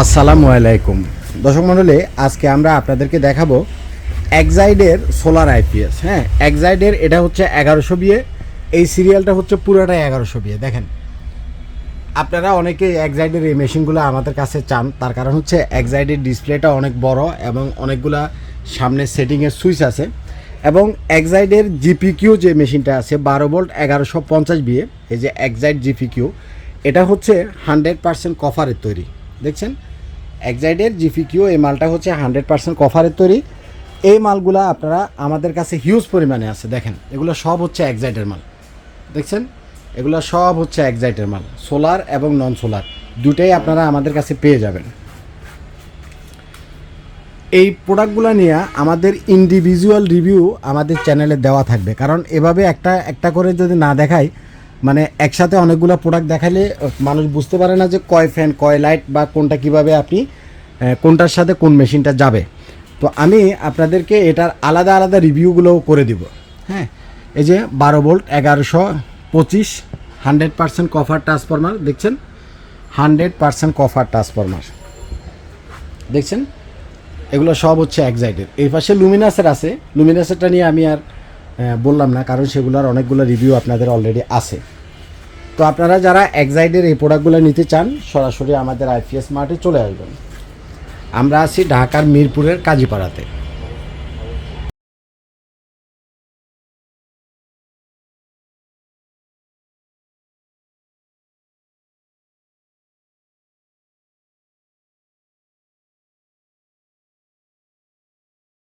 আসসালামু আলাইকুম। দর্শক মণ্ডলী আজকে আমরা আপনাদেরকে দেখাবো এক্সাইডের সোলার আইপিএস হ্যাঁ? এক্সাইডের এটা হচ্ছে এগারোশো বিয়ে এই সিরিয়ালটা হচ্ছে পুরোটাই এগারোশো বিয়ে দেখেন, আপনারা অনেকে এক্সাইডের এই মেশিনগুলো আমাদের কাছে চান, তার কারণ হচ্ছে এক্সাইডের ডিসপ্লেটা অনেক বড় এবং অনেকগুলা সামনে সেটিংয়ের সুইচ আছে এবং এক্সাইডের জিপিকিউ যে মেশিনটা আছে, বারো ভোল্ট এগারোশো পঞ্চাশ বিয়ে এই যে এক্সাইড জিপিকিউ এটা হচ্ছে হান্ড্রেড পার্সেন্ট কফারের তৈরি। দেখছেন? এক্সাইডের জিপিকিউ এই মালটা হচ্ছে হান্ড্রেড পার্সেন্ট কফারের তৈরি। এই মালগুলা আপনারা আমাদের কাছে হিউজ পরিমাণে আছে, দেখেন। এগুলো সব হচ্ছে এক্সাইডের মাল। দেখছেন? এগুলো সব হচ্ছে এক্সাইটের মাল সোলার এবং নন সোলার দুটাই আপনারা আমাদের কাছে পেয়ে যাবেন। এই প্রোডাক্টগুলো নিয়ে আমাদের ইন্ডিভিজুয়াল রিভিউ আমাদের চ্যানেলে দেওয়া থাকবে। কারণ এভাবে একটা একটা করে যদি না দেখাই মানে একসাথে অনেকগুলো প্রোডাক্ট দেখালে মানুষ বুঝতে পারে না যে কয় ফ্যান কয় লাইট বা কোনটা কীভাবে আপনি কোনটার সাথে কোন মেশিনটা যাবে। তো আমি আপনাদেরকে এটার আলাদা আলাদা রিভিউগুলোও করে দিব। হ্যাঁ এই যে বারো ভোল্ট এগারোশো পঁচিশ হান্ড্রেড পার্সেন্ট কফার ট্রান্সফরমার দেখছেন? হান্ড্রেড পার্সেন্ট কফার ট্রান্সফরমার দেখছেন? এগুলো সব হচ্ছে এক্সাইটেড এই পাশে লুমিনাসের আছে। লুমিনাসেরটা নিয়ে আমি আর বললাম না, কারণ সেগুলোর অনেকগুলো রিভিউ আপনাদের অলরেডি আছে। তো আপনারা যারা এক্সাইডের এই প্রোডাক্টগুলো নিতে চান, সরাসরি আমাদের আইপিএস মার্টে চলে আসবেন। আমরা আছি ঢাকার মিরপুরের কাজীপাড়াতে।